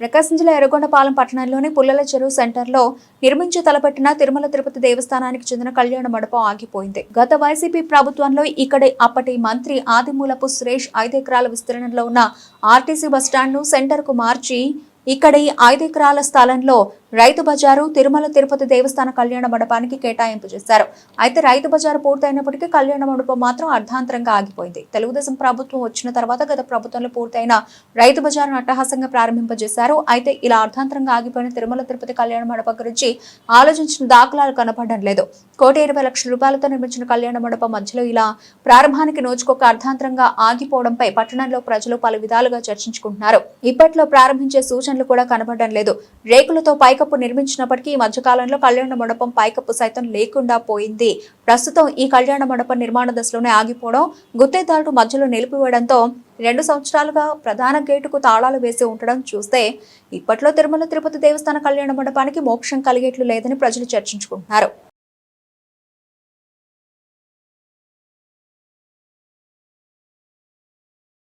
ప్రకాశం జిల్లా ఎర్రగొండపాలెం పట్టణంలోని పుల్లల చెరువు సెంటర్లో నిర్మించి తలపెట్టిన తిరుమల తిరుపతి దేవస్థానానికి చెందిన కళ్యాణ మండపం ఆగిపోయింది. గత వైసీపీ ప్రభుత్వంలో ఇక్కడి అప్పటి మంత్రి ఆదిమూలపు సురేష్ ఐదెకరాల విస్తీర్ణంలో ఉన్న ఆర్టీసీ బస్టాండ్ను సెంటర్కు మార్చి ఇక్కడి ఐదెకరాల స్థలంలో రైతు బజారు తిరుమల తిరుపతి దేవస్థాన కళ్యాణ మండపానికి కేటాయింపు చేశారు. అయితే రైతు బజారు పూర్తయినప్పటికీ కళ్యాణ మండపం మాత్రం అర్ధాంతరంగా ఆగిపోయింది. తెలుగుదేశం ప్రభుత్వం వచ్చిన తర్వాత గత ప్రభుత్వంలో పూర్తయిన రైతు బజారును అట్టహాసంగా ప్రారంభింపజేశారు. అయితే ఇలా అర్ధాంతరంగా ఆగిపోయిన తిరుమల తిరుపతి కళ్యాణ మండపం గురించి ఆలోచించిన దాఖలాలు కనపడడం లేదు. కోటి ఇరవై లక్షల రూపాయలతో నిర్మించిన కళ్యాణ మండపం మధ్యలో ఇలా ప్రారంభానికి నోచుకోక అర్ధాంతరంగా ఆగిపోవడంపై పట్టణంలో ప్రజలు పలు విధాలుగా చర్చించుకుంటున్నారు. ఇప్పట్లో ప్రారంభించే సూచనలు కూడా కనపడడం లేదు. రేకులతో పైకప్పు నిర్మించినప్పటికీ ఈ మధ్యకాలంలో కళ్యాణ మండపం పైకప్పు సైతం లేకుండా పోయింది. ప్రస్తుతం ఈ కళ్యాణ మండపం నిర్మాణ దశలోనే ఆగిపోవడం గుత్తేదారుడు మధ్యలో నిలిపివేయడంతో రెండు సంవత్సరాలుగా ప్రధాన గేటుకు తాళాలు వేసి ఉండడం చూస్తే ఇప్పట్లో తిరుమల తిరుపతి దేవస్థాన కళ్యాణ మండపానికి మోక్షం కలిగేట్లు లేదని ప్రజలు చర్చించుకుంటున్నారు.